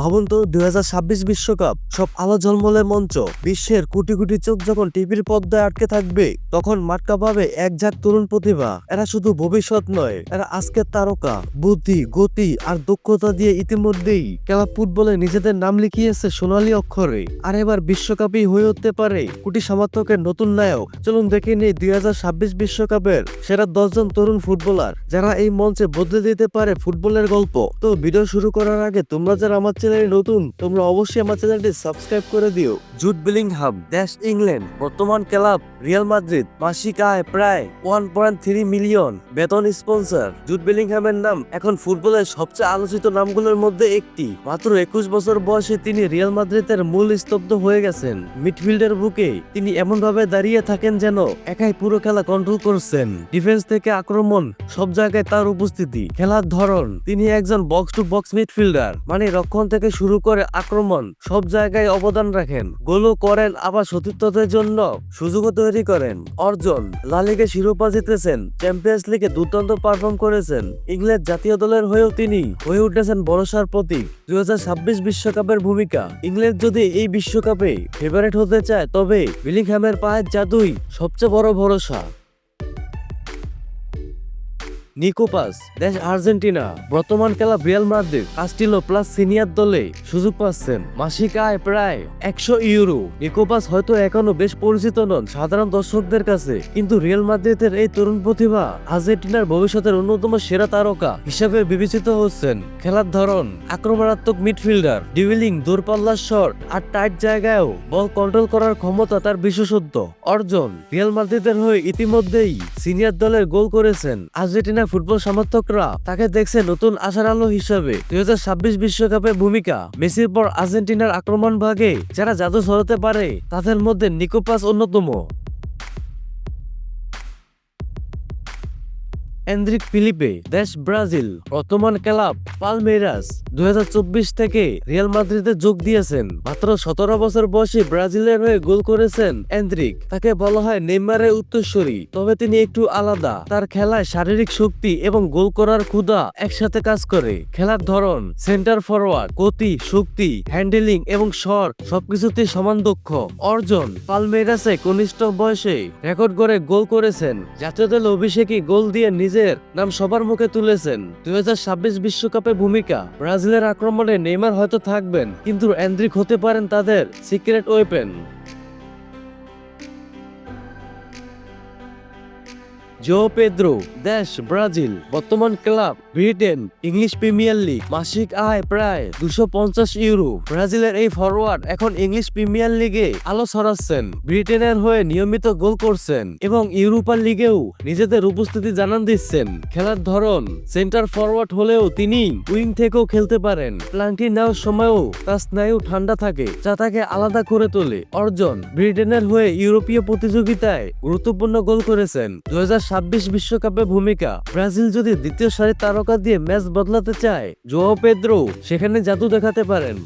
ভাবুন তো, দুই বিশ্বকাপ, সব আলো ঝলমলে মঞ্চ, বিশ্বের কোটি কোটি চোখ যখন টিভির পর্দায় আটকে থাকবে, তখন মাটকা পাবে এক ঝাঁক তরুণ প্রতিভা। এরা শুধু ভবিষ্যৎ নয়, এরা আজকের তারকা। বুদ্ধি, গতি আর দক্ষতা দিয়ে ইতিমধ্যেই খেলা ফুটবলে নিজেদের নাম লিখিয়েছে সোনালী অক্ষরে। আর এবার বিশ্বকাপই হয়ে উঠতে পারে কোটি সমর্থকের নতুন নায়ক। চলুন দেখে নিই দুই বিশ্বকাপের সেরা দশজন তরুণ ফুটবলার, যারা এই মঞ্চে বদলে দিতে পারে ফুটবলের গল্প। তো ভিডিও শুরু করার আগে তোমরা যারা আমার চ্যানেলে নতুন, তোমরা অবশ্যই আমার চ্যানেলটি সাবস্ক্রাইব করে দিও। জুট বিলিংহাম দেশ ইংল্যান্ড, বর্তমান ক্লাব, রিয়াল মাদ্রিদ, মাসিক আয় প্রায় ওয়ান পয়েন্ট থ্রি মিলিয়ন, বেতন স্পন্সর। জুট বিলিংহামের নাম এখন ফুটবলের সবচেয়ে আলোচিত নামগুলোর মধ্যে একটি। মাত্র একুশ বছর বয়সে তিনি রিয়াল মাদ্রিদের মূল স্তব্ধ হয়ে গেছেন। মিডফিল্ডের বুকে তিনি এমন ভাবে দাঁড়িয়ে থাকেন যেন একাই পুরো খেলা কন্ট্রোল করছেন। ডিফেন্স থেকে আক্রমণ, সব জায়গায় তার উপস্থিতি, খেলার ধরন। তিনি একজন বক্স টু বক্স মিডফিল্ডার মানে রক্ষণ থেকে শুরু করে আক্রমণ, সব জায়গায় অবদান রাখেন। গোলও করেন, আবার সতীর্থদের জন্য সুযোগও তৈরি করেন। অর্জন লালিগে শিরোপা জিতেছেন, চ্যাম্পিয়ন্স লিগে দুর্দান্ত পারফর্ম করেছেন। ইংল্যান্ড জাতীয় দলের হয়েও তিনি হয়ে উঠেছেন ভরসার প্রতীক। দুই বিশ্বকাপের ভূমিকা। ইংল্যান্ড যদি এই বিশ্বকাপে ফেভারিট হতে চায়, তবে বিলিংহ্যামের পায়ের জাদুই সবচেয়ে বড় ভরসা। নিকোপাস, দেশ আর্জেন্টিনা। বর্তমান খেলা Real Madrid, Castilla plus senior দলে সুযোগ পাচ্ছেন। মাসিক আয় প্রায় একশো ইউরো। নিকোপাস হয়তো এখনও বেশ পরিচিত নন সাধারণ দর্শকদের কাছে, কিন্তু রিয়াল মাদ্রিদের এই তরুণ প্রতিভা আর্জেন্টিনার ভবিষ্যতের অন্যতম সেরা তারকা হিসাবে বিবেচিত হচ্ছেন। খেলার ধরন, আক্রমণাত্মক মিডফিল্ডার ডিউলিং দূরপাল্লার শট আর টাইট জায়গায়ও বল কন্ট্রোল করার ক্ষমতা তার বিশেষত্ব। অর্জন, রিয়াল মাদ্রিদের হয়ে ইতিমধ্যেই সিনিয়র দলের গোল করেছেন আর্জেন্টিনা ফুটবল সমর্থকরা তাকে দেখছে নতুন আশার আলো হিসাবে। দুই বিশ্বকাপে ভূমিকা, মেসির পর আর্জেন্টিনার আক্রমণ ভাগে যারা জাদু ছড়াতে পারে, তাদের মধ্যে নিকোপাস অন্যতম। এন্দ্রিক ফিলিপে, দেশ ব্রাজিল বর্তমান ক্লাব পালমেরাস দুই থেকে রিয়াল মাদ্রিদে যোগ দিয়েছেন। মাত্র সতেরো বছর বয়সে ব্রাজিলের হয়ে গোল করেছেন এন্দ্রিক। তাকে বলা হয় নেইমারের উত্তরসূরি। তবে তিনি একটু আলাদা। তার খেলায় শারীরিক শক্তি এবং গোল করার ক্ষুদা একসাথে কাজ করে। খেলার ধরন, সেন্টার ফরওয়ার্ড গতি, শক্তি, হ্যান্ডেলিং এবং শর সবকিছুতে সমান দক্ষ। অর্জন পালমেরাসে কনিষ্ঠ বয়সে রেকর্ড করে গোল করেছেন। জাতীয় দল অভিষেকই গোল দিয়ে নিজের নাম সবার মুখে তুলেছেন। দুই বিশ্বকাপে ভূমিকা। ব্রাজিলের আক্রমণে নেইমার হয়তো থাকবেন, কিন্তু অ্যান্ড্রিক হতে পারেন তাদের সিক্রেট ওয়েপেন। জো পেদ্রো, দেশ ব্রাজিল, বর্তমান club Brighton, English Premier League, মাসিক আয় প্রায় দুশো পঞ্চাশ ইউরো। ব্রাজিলের এই ফরওয়ার্ড এখন ইংলিশ প্রিমিয়ার লিগে আলো ছড়াচ্ছেন। ব্রিটেনের হয়ে নিয়মিত গোল করছেন এবং ইউরোপার লিগেও নিজেদের উপস্থিতি জানান দিচ্ছেন। খেলার ধরন, সেন্টার ফরওয়ার্ড হলেও তিনি উইং থেকেও খেলতে পারেন। প্লান্টি নেওয়ার সময়ও তার স্নায়ু ঠান্ডা থাকে, যা তাকে আলাদা করে তোলে। অর্জন, ব্রিটেনের হয়ে ইউরোপীয় প্রতিযোগিতায় গুরুত্বপূর্ণ গোল করেছেন। দু হাজার বিশ্বকাপে ভূমিকা। ব্রাজিল যদি দ্বিতীয় সারির তারকা দিয়ে ম্যাচ বদলাতে চায়, জোয়াও পেদ্রো, সেখানে জাদু দেখাতে পারেন।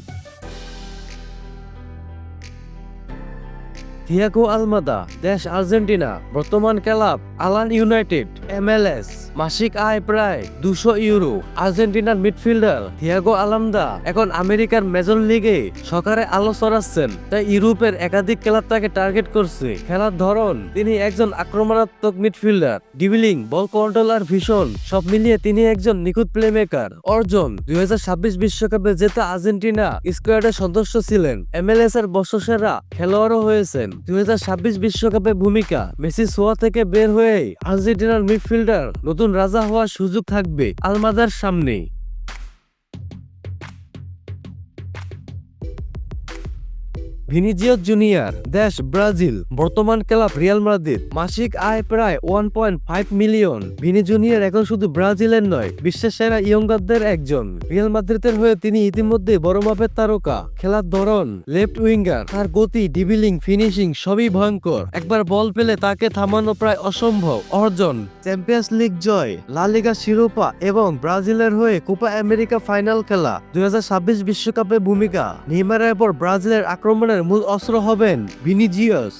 থিয়াগো আলমাদা, দেশ আর্জেন্টিনা, বর্তমান ক্লাব আলান ইউনাইটেড এমএলএস মাসিক আয় প্রায় দুশো ইউরো আর্জেন্টিনার মিডফিল্ডার থিয়াগো আলামদা এখন আমেরিকার মেজর লিগে সকারে আলো ছড়াচ্ছেন তাই ইউরোপের একাধিক ক্লাব তাকে টার্গেট করছে খেলার ধরন তিনি একজন আক্রমণাত্মক মিডফিল্ডার ডিবিলিং, বল কন্ট্রোল আর ভীষণ সব মিলিয়ে তিনি একজন নিখুঁত প্লেমেকার অর্জন দুই বিশ্বকাপে জেতা আর্জেন্টিনা স্কোয়াডের সদস্য ছিলেন। এমএলএস এর বর্ষসেরা খেলোয়াড়ও হয়েছেন দুই বিশ্বকাপে ভূমিকা মেসি সোয়া থেকে বের হয়ে আর্জেন্টিনার মিডফিল্ডার নতুন রাজা হওয়ার সুযোগ থাকবে আলমাদার সামনে ভিনিজিয়স জুনিয়র দেশ ব্রাজিল বর্তমান ক্লাব রিয়াল মাদ্রিদ মাসিক আয় প্রায় one point five million Vini Junior এখন শুধু ব্রাজিলের নয়, বিশ্বের সেরা ইয়ঙ্গারদের একজন। রিয়াল মাদ্রিদের হয়ে তিনি ইতিমধ্যে বড় মাপের তারকা। খেলার ধরন লেফট উইঙ্গার তার গতি ডিবিলিং ফিনিশিং সবই ভয়ঙ্কর। একবার বল পেলে তাকে থামানো প্রায় অসম্ভব। অর্জন চ্যাম্পিয়ন্স লিগ জয় লা লিগা শিরোপা এবং ব্রাজিলের হয়ে কোপা আমেরিকা ফাইনাল খেলা। দুই বিশ্বকাপে ভূমিকা। নেইমারের পর ব্রাজিলের আক্রমণের মূল অস্ত্র হবেন ভিনিজিয়াস।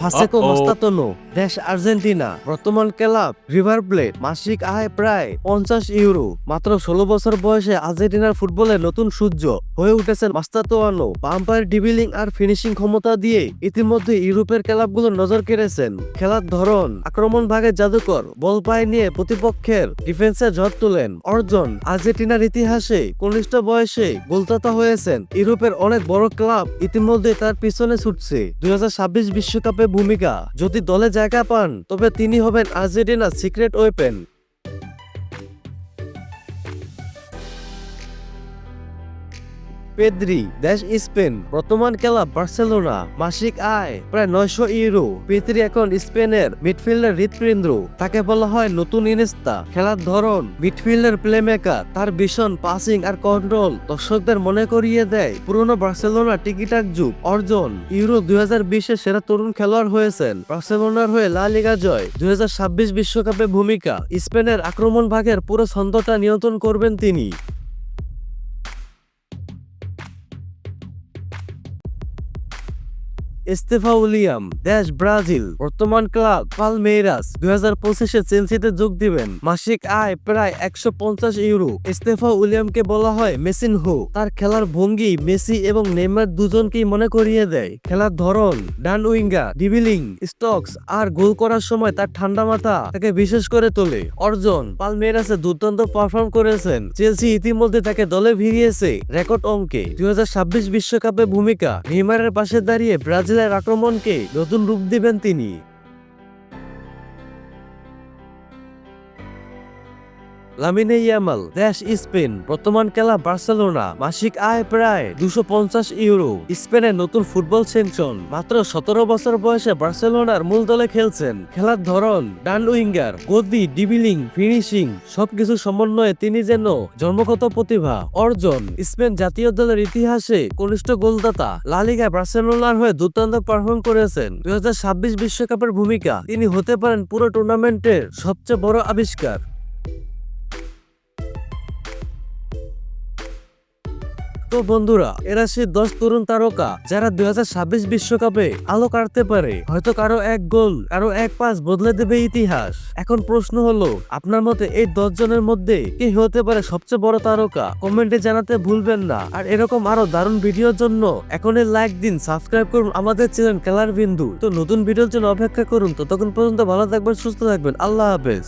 ফাসেকো Uh-oh. দেশ আর্জেন্টিনা বর্তমান ক্লাব রিভার প্লেট মাসিক আয় প্রায় পঞ্চাশ ইউরো। মাত্র ষোলো বছর বয়সে আর্জেন্টিনার ফুটবলে নতুন সূর্য হয়ে উঠেছেন মাস্তাতোয়ানো। পাম্পার ডিবিলিং আর ফিনিশিং ক্ষমতা দিয়ে ইতিমধ্যে ইউরোপের ক্লাবগুলো নজর কেড়েছেন। খেলার ধরন আক্রমণ ভাগে জাদুকর বল পায়ে নিয়ে প্রতিপক্ষের ডিফেন্সে ঝড় তোলেন। অর্জন আর্জেন্টিনার ইতিহাসে কনিষ্ঠ বয়সে গোলদাতা হয়েছেন। ইউরোপের অনেক বড় ক্লাব ইতিমধ্যে তার পিছনে ছুটছে। দুই বিশ্বকাপে ভূমিকা। যদি দলে জায়গা পান তবে তিনি হবেন আর্জেন্টিনার সিক্রেট ওয়েপেন। পেদ্রি, দেশ স্পেন, বর্তমান খেলা বার্সেলোনা, মাসিক আয় প্রায় নয়শো ইউরো। পেদ্রি এখন স্পেনের মিডফিল্ডার হৃৎপিণ্ড তাকে বলা হয় নতুন ইনেস্তা খেলার ধরন, মিডফিল্ডার প্লেমেকার তার ভীষণ পাসিং আর কন্ট্রোল দর্শকদের মনে করিয়ে দেয়। পুরনো বার্সেলোনা টিকিটাক যুগ। অর্জন, ইউরো দুই হাজার বিশে সেরা তরুণ খেলোয়াড় হয়েছেন। বার্সেলোনার হয়ে লা লিগা জয়। দুই হাজার ছাব্বিশ বিশ্বকাপে ভূমিকা। স্পেনের আক্রমণ ভাগের পুরো ছন্দটা নিয়ন্ত্রণ করবেন তিনি। ইস্তেফা উলিয়াম, দেশ ব্রাজিল, বর্তমান ক্লাব পালমেইরাস, দুই হাজার পঁচিশে চেলসিতে যোগ দিবেন। মাসিক আয় প্রায় একশো পঞ্চাশ ইউরো। ইস্তেফা উলিয়ামকে বলা হয় মেসিন হো তার খেলার ভঙ্গি মেসি এবং নেইমার দুজনকেই মনে করিয়ে দেয়। খেলার ধরন, ডান উইঙ্গা ডিবিলিং, স্টকস আর গোল করার সময় তার ঠান্ডা মাথা তাকে বিশেষ করে তোলে। অর্জন পালমেইরাসে দুর্দান্ত পারফর্ম করেছেন। চেলসি ইতিমধ্যে তাকে দলে ভিড়িয়েছে রেকর্ড অঙ্কে। দুই বিশ্বকাপে ভূমিকা, নেইমারের পাশে দাঁড়িয়ে ব্রাজিলের আক্রমণকে নতুন রূপ দিবেন তিনি। লামিনে ইয়ামাল, দেশ স্পেন, বর্তমান খেলা বার্সেলোনা, মাসিক আয় প্রায় দুশো পঞ্চাশ ইউরো। স্পেনের নতুন ফুটবল সেনশন মাত্র সতেরো বছর বয়সে বার্সেলোনার মূল দলে খেলছেন। খেলার ধরন, ডান উইঙ্গার, গদি, ডিবিলিং, ফিনিশিং সবকিছু সমন্বয়ে তিনি যেন জন্মগত প্রতিভা অর্জন। স্পেন জাতীয় দলের ইতিহাসে কনিষ্ঠ গোলদাতা। লালিগায় বার্সেলোনার হয়ে দুর্দান্ত পারফর্ম করেছেন। দুই বিশ্বকাপের ভূমিকা, তিনি হতে পারেন পুরো টুর্নামেন্টের সবচেয়ে বড় আবিষ্কার। তো বন্ধুরা, এরা সেই দশ তরুণ তারকা যারা দুই বিশ্বকাপে আলো কাটতে পারে। হয়তো কারও এক গোল, কারও এক পাস বদলে দেবে ইতিহাস। এখন প্রশ্ন হলো, আপনার মতে এই দশ জনের মধ্যে কে হতে পারে সবচেয়ে বড় তারকা? কমেন্টে জানাতে ভুলবেন না। আর এরকম আরও দারুণ ভিডিওর জন্য এখনই লাইক দিন, সাবস্ক্রাইব করুন আমাদের চ্যানেল খেলার বিন্দু। তো নতুন ভিডিওর জন্য অপেক্ষা করুন। ততক্ষণ পর্যন্ত ভালো থাকবেন, সুস্থ থাকবেন। আল্লাহ হাফেজ।